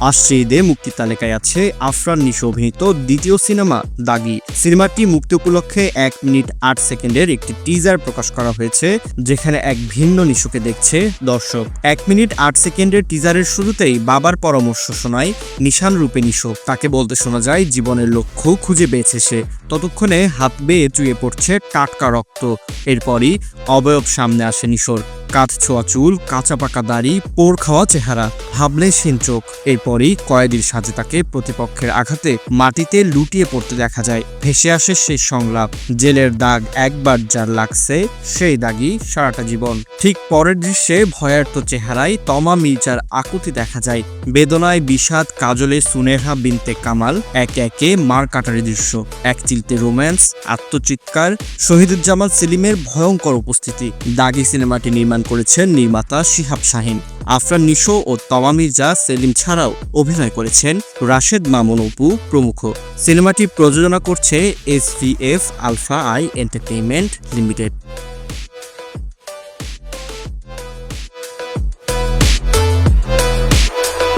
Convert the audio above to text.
আসছে ঈদে মুক্তি তালিকায় আছে আফরান নিশো অভিনীত দ্বিতীয় সিনেমা দাগি। সিনেমাটি মুক্তি উপলক্ষে এক মিনিট আট সেকেন্ডের একটি টিজার প্রকাশ করা হয়েছে, যেখানে এক ভিন্ন নিশোকে দেখছে দর্শক। এক মিনিট আট সেকেন্ডের টিজারের শুরুতেই বাবার পরামর্শ শোনায় নিশান রূপে নিশো। তাকে বলতে শোনা যায়, জীবনের লক্ষ্য খুঁজে পেয়েছে সে। ততক্ষণে হাত বেয়ে চুয়ে পড়ছে টাটকা রক্ত। এরপরই অবয়ব সামনে আসে নিশোর। কাঠ ছোঁয়া চুল, কাঁচা পাকা দাড়ি, পোড় খাওয়া চেহারা ভাবলে সিন চোখ। এরপরই কয়েদির সাজে তাকে প্রতিপক্ষের আঘাতে মাটিতে লুটিয়ে পড়তে দেখা যায়। ভেসে আসে সেই সংলাপ, জেলের দাগ একবার যার লাগছে, সেই দাগই সারাটা জীবন। ঠিক পরের দৃশ্যে ভয়ার্ত চেহারায় তমা মির্জার আকুতি দেখা যায়। বেদনায় বিষাদ, কাজলে সুনেহা বিনতে কামাল, একে একে মার কাটারি দৃশ্য। এক চিলতে রোম্যান্স, আত্মচিৎকার, শহীদুজ্জামান সেলিমের ভয়ঙ্কর উপস্থিতি। দাগি সিনেমাটি নির্মাণ করেছেন নির্মাতা শিহাব শাহিন। আফরান নিশো ও তমা মির্জা সেলিম ছাড়াও অভিনয় করেছেন রাশেদ মামুন অপু প্রমুখ। সিনেমাটি প্রযোজনা করছে S Alpha I Entertainment Limited.